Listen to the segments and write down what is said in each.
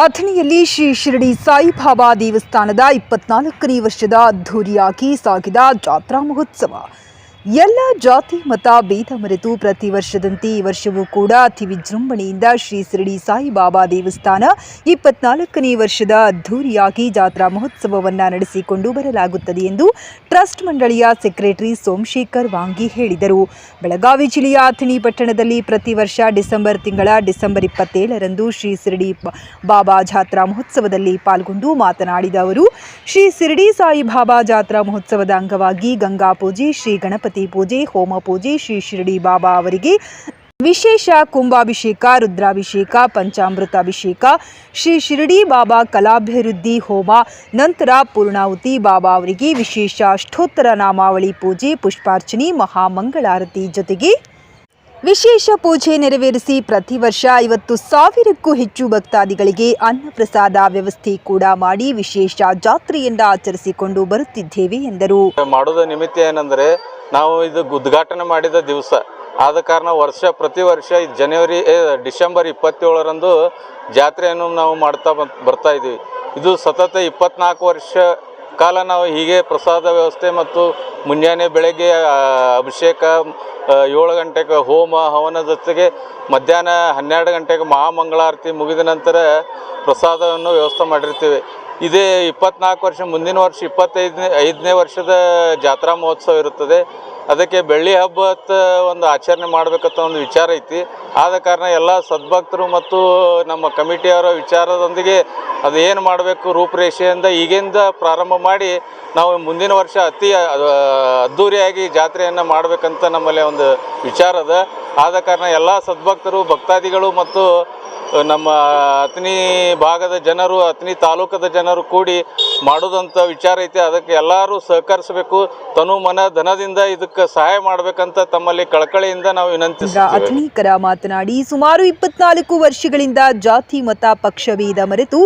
ಅಥಣಿಯಲ್ಲಿ ಶ್ರೀ ಶಿರಡಿ ಸಾಯಿಬಾಬಾ ದೇವಸ್ಥಾನದ ಇಪ್ಪತ್ನಾಲ್ಕನೇ ವರ್ಷದ ಅದ್ಧೂರಿಯಾಗಿ ಸಾಗಿದ ಜಾತ್ರಾ ಮಹೋತ್ಸವ. ಎಲ್ಲ ಜಾತಿ, ಮತ, ಭೇದ ಮರೆತು ಪ್ರತಿ ವರ್ಷದಂತೆ ಈ ವರ್ಷವೂ ಕೂಡ ಅತಿ ವಿಜೃಂಭಣೆಯಿಂದ ಶ್ರೀ ಶಿರಡಿ ಸಾಯಿಬಾಬಾ ದೇವಸ್ಥಾನ ಇಪ್ಪತ್ನಾಲ್ಕನೇ ವರ್ಷದ ಅದ್ಧೂರಿಯಾಗಿ ಜಾತ್ರಾ ಮಹೋತ್ಸವವನ್ನು ನಡೆಸಿಕೊಂಡು ಬರಲಾಗುತ್ತದೆ ಎಂದು ಟ್ರಸ್ಟ್ ಮಂಡಳಿಯ ಸೆಕ್ರೆಟರಿ ಸೋಮಶೇಖರ್ ವಾಂಗಿ ಹೇಳಿದರು. ಬೆಳಗಾವಿ ಜಿಲ್ಲೆಯ ಅಥಣಿ ಪಟ್ಟಣದಲ್ಲಿ ಪ್ರತಿ ವರ್ಷ ಡಿಸೆಂಬರ್ ತಿಂಗಳ ಡಿಸೆಂಬರ್ ಇಪ್ಪತ್ತೇಳರಂದು ಶ್ರೀ ಶಿರಡಿ ಬಾಬಾ ಜಾತ್ರಾ ಮಹೋತ್ಸವದಲ್ಲಿ ಪಾಲ್ಗೊಂಡು ಮಾತನಾಡಿದ ಅವರು, ಶ್ರೀ ಶಿರಡಿ ಸಾಯಿಬಾಬಾ ಜಾತ್ರಾ ಮಹೋತ್ಸವದ ಅಂಗವಾಗಿ ಗಂಗಾ ಪೂಜೆ ಶ್ರೀ ಗಣಪತಿ ಪೂಜೆ, ಹೋಮ ಪೂಜೆ, ಶ್ರೀ ಶಿರಡಿ ಬಾಬಾ ಅವರಿಗೆ ವಿಶೇಷ ಕುಂಭಾಭಿಷೇಕ, ರುದ್ರಾಭಿಷೇಕ, ಪಂಚಾಮೃತಾಭಿಷೇಕ, ಶ್ರೀ ಶಿರಡಿ ಬಾಬಾ ಕಲಾಭಿವೃದ್ಧಿ ಹೋಮ, ನಂತರ ಪೂರ್ಣಾಹುತಿ ಬಾಬಾ ಅವರಿಗೆ ವಿಶೇಷ ಅಷ್ಟೋತ್ತರ ನಾಮಾವಳಿ ಪೂಜೆ, ಪುಷ್ಪಾರ್ಚನೆ, ಮಹಾಮಂಗಳಾರತಿ ಜೊತೆಗೆ ವಿಶೇಷ ಪೂಜೆ ನೆರವೇರಿಸಿ ಪ್ರತಿ ವರ್ಷ ಐವತ್ತು ಸಾವಿರಕ್ಕೂ ಹೆಚ್ಚು ಭಕ್ತಾದಿಗಳಿಗೆ ಅನ್ನಪ್ರಸಾದ ವ್ಯವಸ್ಥೆ ಕೂಡ ಮಾಡಿ ವಿಶೇಷ ಜಾತ್ರೆಯಿಂದ ಆಚರಿಸಿಕೊಂಡು ಬರುತ್ತಿದ್ದೇವೆ ಎಂದರು. ಮಾಡೋದ ನಿಮಿತ್ತ ಏನಂದ್ರೆ ನಾವು ಇದು ಉದ್ಘಾಟನೆ ಮಾಡಿದ ದಿವಸ. ಆದ ಕಾರಣ ವರ್ಷ ಪ್ರತಿ ವರ್ಷ ಜನವರಿ ಡಿಸೆಂಬರ್ ಇಪ್ಪತ್ತೇಳರಂದು ಜಾತ್ರೆಯನ್ನು ನಾವು ಮಾಡ್ತಾ ಬರ್ತಾ ಇದ್ದೀವಿ. ಇದು ಸತತ ಇಪ್ಪತ್ನಾಲ್ಕು ವರ್ಷ ಕಾಲ ನಾವು ಹೀಗೆ ಪ್ರಸಾದ ವ್ಯವಸ್ಥೆ ಮತ್ತು ಮುಂಜಾನೆ ಬೆಳಗ್ಗೆ ಅಭಿಷೇಕ ಏಳು ಗಂಟೆಗೆ ಹೋಮ, ಹವನ ಜೊತೆಗೆ ಮಧ್ಯಾಹ್ನ ಹನ್ನೆರಡು ಗಂಟೆಗೆ ಮಹಾಮಂಗಳಾರತಿ ಮುಗಿದ ನಂತರ ಪ್ರಸಾದವನ್ನು ವ್ಯವಸ್ಥೆ ಮಾಡಿರ್ತೀವಿ. ಇದೇ ಇಪ್ಪತ್ನಾಲ್ಕು ವರ್ಷ, ಮುಂದಿನ ವರ್ಷ ಇಪ್ಪತ್ತೈದನೇ, ಐದನೇ ವರ್ಷದ ಜಾತ್ರಾ ಮಹೋತ್ಸವ ಇರುತ್ತದೆ. ಅದಕ್ಕೆ ಬೆಳ್ಳಿ ಹಬ್ಬದ ಒಂದು ಆಚರಣೆ ಮಾಡಬೇಕಂತ ಒಂದು ವಿಚಾರ ಐತಿ. ಆದ ಕಾರಣ ಎಲ್ಲ ಸದ್ಭಕ್ತರು ಮತ್ತು ನಮ್ಮ ಕಮಿಟಿಯವರ ವಿಚಾರದೊಂದಿಗೆ ಅದು ಏನು ಮಾಡಬೇಕು ರೂಪುರೇಷೆಯಿಂದ ಈಗಿಂದ ಪ್ರಾರಂಭ ಮಾಡಿ ನಾವು ಮುಂದಿನ ವರ್ಷ ಅತಿ ಅದ್ಧೂರಿಯಾಗಿ ಜಾತ್ರೆಯನ್ನು ಮಾಡಬೇಕಂತ ನಮ್ಮಲ್ಲಿ ಒಂದು ವಿಚಾರ ಅದ. ಆದ ಕಾರಣ ಎಲ್ಲ ಸದ್ಭಕ್ತರು, ಭಕ್ತಾದಿಗಳು ಮತ್ತು ನಮ್ಮ ಅಥಣಿ ಭಾಗದ ಜನರು, ಅಥಣಿ ತಾಲೂಕದ ಜನರು ಕೂಡಿ ಮಾಡೋದಂಥ ವಿಚಾರ ಐತೆ. ಅದಕ್ಕೆ ಎಲ್ಲರೂ ಸಹಕರಿಸಬೇಕು. ತನು ಮನ ಧನದಿಂದ ಇದಕ್ಕೆ ಸಹಾಯ ಮಾಡಬೇಕಂತ ತಮ್ಮಲ್ಲಿ ಕಳಕಳಿಯಿಂದ ನಾವು ವಿನಂತಿಸುತ್ತೇವೆ. ಅಥಣೀಕರ ಮಾತನಾಡಿ, ಸುಮಾರು ಇಪ್ಪತ್ನಾಲ್ಕು ವರ್ಷಗಳಿಂದ ಜಾತಿ, ಮತ ಪಕ್ಷಭೇದ ಮರೆತು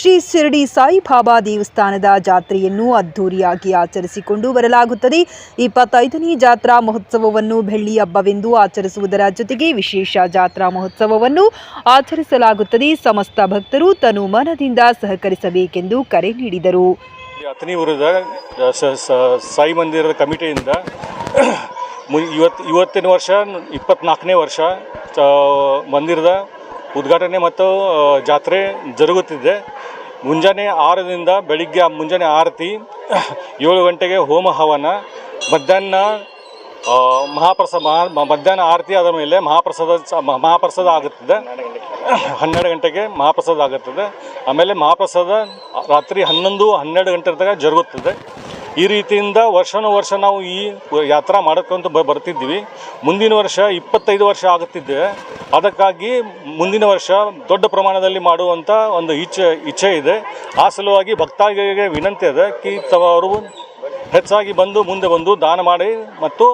ಶ್ರೀ ಶಿರಡಿ ಸಾಯಿಬಾಬಾ ದೇವಸ್ಥಾನದ ಜಾತ್ರೆಯನ್ನು ಅದ್ಧೂರಿಯಾಗಿ ಆಚರಿಸಿಕೊಂಡು ಬರಲಾಗುತ್ತದೆ. ಇಪ್ಪತ್ತೈದನೇ ಜಾತ್ರಾ ಮಹೋತ್ಸವವನ್ನು ಬೆಳ್ಳಿ ಹಬ್ಬವೆಂದು ಆಚರಿಸುವುದರ ಜೊತೆಗೆ ವಿಶೇಷ ಜಾತ್ರಾ ಮಹೋತ್ಸವವನ್ನು ಆಚರಿಸಲಾಗುತ್ತದೆ ಸಮಸ್ತ ಭಕ್ತರು ತನು ಮನದಿಂದ ಸಹಕರಿಸಬೇಕೆಂದು ಕರೆ ನೀಡಿದರು. ಸ- ಸಾಯಿ ಮಂದಿರದ ಕಮಿಟಿಯಿಂದ ಇವತ್ತು ಇವತ್ತಿನ ವರ್ಷ, ಇಪ್ಪತ್ನಾಲ್ಕನೇ ವರ್ಷ ಮಂದಿರದ ಉದ್ಘಾಟನೆ ಮತ್ತು ಜಾತ್ರೆ ಜರುಗುತ್ತಿದೆ. ಮುಂಜಾನೆ ಆರರಿಂದ ಬೆಳಿಗ್ಗೆ ಮುಂಜಾನೆ ಆರತಿ ಏಳು ಗಂಟೆಗೆ ಹೋಮ ಹವನ, ಮಧ್ಯಾಹ್ನ ಮಹಾಪ್ರಸಾದ ಮಧ್ಯಾಹ್ನ ಆರತಿ ಆದ ಮೇಲೆ ಮಹಾಪ್ರಸಾದ ಮಹಾಪ್ರಸಾದ ಆಗುತ್ತದೆ. ಹನ್ನೆರಡು ಗಂಟೆಗೆ ಮಹಾಪ್ರಸಾದ ಆಗುತ್ತದೆ. ಆಮೇಲೆ ಮಹಾಪ್ರಸಾದ ರಾತ್ರಿ ಹನ್ನೊಂದು, ಹನ್ನೆರಡು ಗಂಟೆ ತನಕ ಜರುಗುತ್ತದೆ. ಈ ರೀತಿಯಿಂದ ವರ್ಷಾನು ವರ್ಷ ನಾವು ಈ ಯಾತ್ರಾ ಮಾಡ್ಕೊಂತ ಬ ಬರ್ತಿದ್ದೀವಿ. ಮುಂದಿನ ವರ್ಷ ಇಪ್ಪತ್ತೈದು ವರ್ಷ ಆಗುತ್ತಿದ್ದೆ ಅದಕ್ಕಾಗಿ ಮುಂದಿನ ವರ್ಷ ದೊಡ್ಡ ಪ್ರಮಾಣದಲ್ಲಿ ಮಾಡುವಂಥ ಒಂದು ಇಚ್ಛೆ ಇಚ್ಛೆ ಇದೆ. ಆ ಸಲುವಾಗಿ ಭಕ್ತಾದಿಗಳಿಗೆ ವಿನಂತಿ ಇದೆ. ಕಿ ಅವರು ಹೆಚ್ಚಾಗಿ ಬಂದು ಮುಂದೆ ಬಂದು ದಾನ ಮಾಡಿ ಮತ್ತು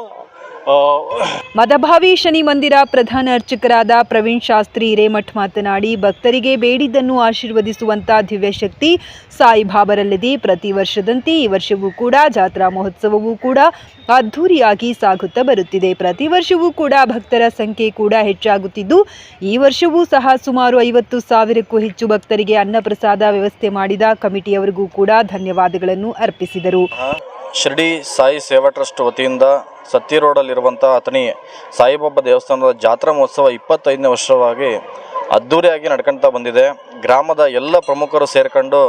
ಮದಭಾವಿ ಶನಿ ಮಂದಿರ ಪ್ರಧಾನ ಅರ್ಚಕರಾದ ಪ್ರವೀಣ್ ಶಾಸ್ತ್ರಿ ಹಿರೇಮಠ್ ಮಾತನಾಡಿ ಭಕ್ತರಿಗೆ ಬೇಡಿದ್ದನ್ನು ಆಶೀರ್ವದಿಸುವಂತ ದಿವ್ಯಶಕ್ತಿ ಸಾಯಿಬಾಬರಲ್ಲದೆ. ಪ್ರತಿ ವರ್ಷದಂತೆ ಈ ವರ್ಷವೂ ಕೂಡ ಜಾತ್ರಾ ಮಹೋತ್ಸವವೂ ಕೂಡ ಅದ್ಧೂರಿಯಾಗಿ ಸಾಗುತ್ತಾ ಬರುತ್ತಿದೆ. ಪ್ರತಿ ವರ್ಷವೂ ಕೂಡ ಭಕ್ತರ ಸಂಖ್ಯೆ ಕೂಡ ಹೆಚ್ಚಾಗುತ್ತಿದ್ದು ಈ ವರ್ಷವೂ ಸಹ ಸುಮಾರು ಐವತ್ತು ಸಾವಿರಕ್ಕೂ ಹೆಚ್ಚು ಭಕ್ತರಿಗೆ ಅನ್ನಪ್ರಸಾದ ವ್ಯವಸ್ಥೆ ಮಾಡಿದ ಕಮಿಟಿಯವರಿಗೂ ಕೂಡ ಧನ್ಯವಾದಗಳನ್ನು ಅರ್ಪಿಸಿದರು. ಶಿರ್ಡಿ ಸಾಯಿ ಸೇವಾ ಟ್ರಸ್ಟ್ ವತಿಯಿಂದ ಸತ್ತಿ ರೋಡಲ್ಲಿರುವಂಥ ಅಥಣಿ ಸಾಯಿಬಾಬಾ ದೇವಸ್ಥಾನದ ಜಾತ್ರಾ ಮಹೋತ್ಸವ ಇಪ್ಪತ್ತೈದನೇ ವರ್ಷವಾಗಿ ಅದ್ಧೂರಿಯಾಗಿ ನಡ್ಕೊಳ್ತಾ ಬಂದಿದೆ. ಗ್ರಾಮದ ಎಲ್ಲ ಪ್ರಮುಖರು ಸೇರ್ಕೊಂಡು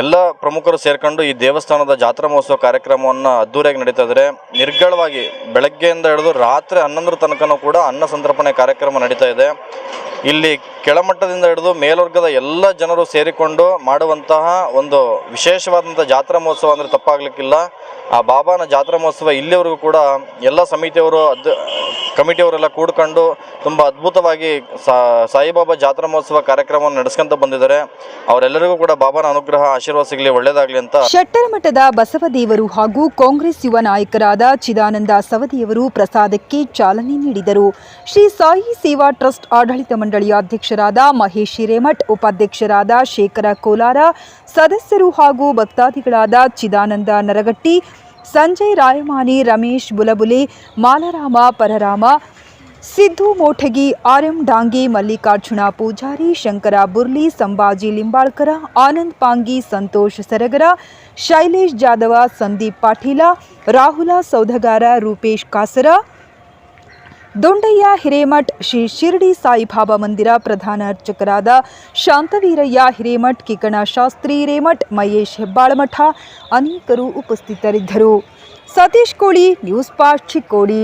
ಎಲ್ಲ ಪ್ರಮುಖರು ಸೇರ್ಕೊಂಡು ಈ ದೇವಸ್ಥಾನದ ಜಾತ್ರಾ ಮಹೋತ್ಸವ ಕಾರ್ಯಕ್ರಮವನ್ನು ಅದ್ದೂರಿಯಾಗಿ ನಡೀತಾ ಇದ್ದಾರೆ ನಿರ್ಗಳವಾಗಿ ಬೆಳಗ್ಗೆಯಿಂದ ಹಿಡಿದು ರಾತ್ರಿ ಹನ್ನೊಂದರ ತನಕನೂ ಕೂಡ ಅನ್ನ ಸಂತರ್ಪಣೆ ಕಾರ್ಯಕ್ರಮ ನಡೀತಾ ಇದೆ. ಇಲ್ಲಿ ಕೆಳಮಟ್ಟದಿಂದ ಹಿಡಿದು ಮೇಲ್ವರ್ಗದ ಎಲ್ಲ ಜನರು ಸೇರಿಕೊಂಡು ಮಾಡುವಂತಹ ಒಂದು ವಿಶೇಷವಾದಂಥ ಜಾತ್ರಾ ಮಹೋತ್ಸವ ಅಂದರೆ ತಪ್ಪಾಗಲಿಕ್ಕಿಲ್ಲ. ಆ ಬಾಬಾನ ಜಾತ್ರಾ ಮಹೋತ್ಸವ ಇಲ್ಲಿವರೆಗೂ ಕೂಡ ಎಲ್ಲ ಸಮಿತಿಯವರು ಅದ್ ಕಮಿಟಿಯವರೆಲ್ಲ ಕೂಡ್ಕೊಂಡು ತುಂಬ ಅದ್ಭುತವಾಗಿ ಸಾಯಿಬಾಬಾ ಜಾತ್ರಾ ಮಹೋತ್ಸವ ಕಾರ್ಯಕ್ರಮವನ್ನು ನಡೆಸ್ಕೊಂತ ಬಂದಿದ್ದಾರೆ. ಅವರೆಲ್ಲರಿಗೂ ಕೂಡ ಬಾಬಾನ ಅನುಗ್ರಹ, ಆಶೀರ್ವಾದ ಸಿಗಲಿ, ಒಳ್ಳೇದಾಗಲಿ ಅಂತ. ಶೆಟ್ಟರಮಠದ ಬಸವದೇವರು ಹಾಗೂ ಕಾಂಗ್ರೆಸ್ ಯುವ ನಾಯಕರಾದ ಚಿದಾನಂದ ಸವದಿಯವರು ಪ್ರಸಾದಕ್ಕೆ ಚಾಲನೆ ನೀಡಿದರು. ಶ್ರೀ ಸಾಯಿ ಸೇವಾ ಟ್ರಸ್ಟ್ ಆಡಳಿತ ಮಂಡಳಿಯ ಅಧ್ಯಕ್ಷರಾದ ಮಹೇಶ್ ಹಿರೇಮಠ್, ಉಪಾಧ್ಯಕ್ಷರಾದ ಶೇಖರ ಕೋಲಾರ, ಸದಸ್ಯರು ಹಾಗೂ ಭಕ್ತಾದಿಗಳಾದ ಚಿದಾನಂದ ನರಗಟ್ಟಿ ಸಂಜಯ್ ರಾಯಮಾನಿ ರಮೇಶ್ ಬುಲಬುಲೆ ಮಾಲರಾಮ ಪರರಾಮ ಸಿದ್ದು ಮೋಠಗಿ ಆರ್ಎಂ ಡಾಂಗೆ ಮಲ್ಲಿಕಾರ್ಜುನ ಪೂಜಾರಿ ಶಂಕರ ಬುರ್ಲಿ ಸಂಭಾಜಿ ಲಿಂಬಾಳ್ಕರ ಆನಂದ್ ಪಾಂಗಿ ಸಂತೋಷ್ ಸರಗರ ಶೈಲೇಶ್ ಜಾದವ ಸಂದೀಪ್ ಪಾಟೀಲ ರಾಹುಲ ಸೌಧಗಾರ ರೂಪೇಶ್ ಕಾಸರ ದೊಂಡಯ್ಯ ಹಿರೇಮಠ್ ಶ್ರೀ ಶಿರಡಿ ಸಾಯಿಬಾಬಾ ಮಂದಿರ ಪ್ರಧಾನ ಅರ್ಚಕರಾದ ಶಾಂತವೀರಯ್ಯ ಹಿರೇಮಠ್, ಕಿಕಣ ಶಾಸ್ತ್ರಿ ಹಿರೇಮಠ್, ಮಹೇಶ್ ಹೆಬ್ಬಾಳಮಠ ಅನೇಕರು ಉಪಸ್ಥಿತರಿದ್ದರು. ಸತೀಶ್ ಕೋಳಿ, ನ್ಯೂಸ್ ಪಾಸ್ಟ್ ಚಿಕ್ಕೋಡಿ.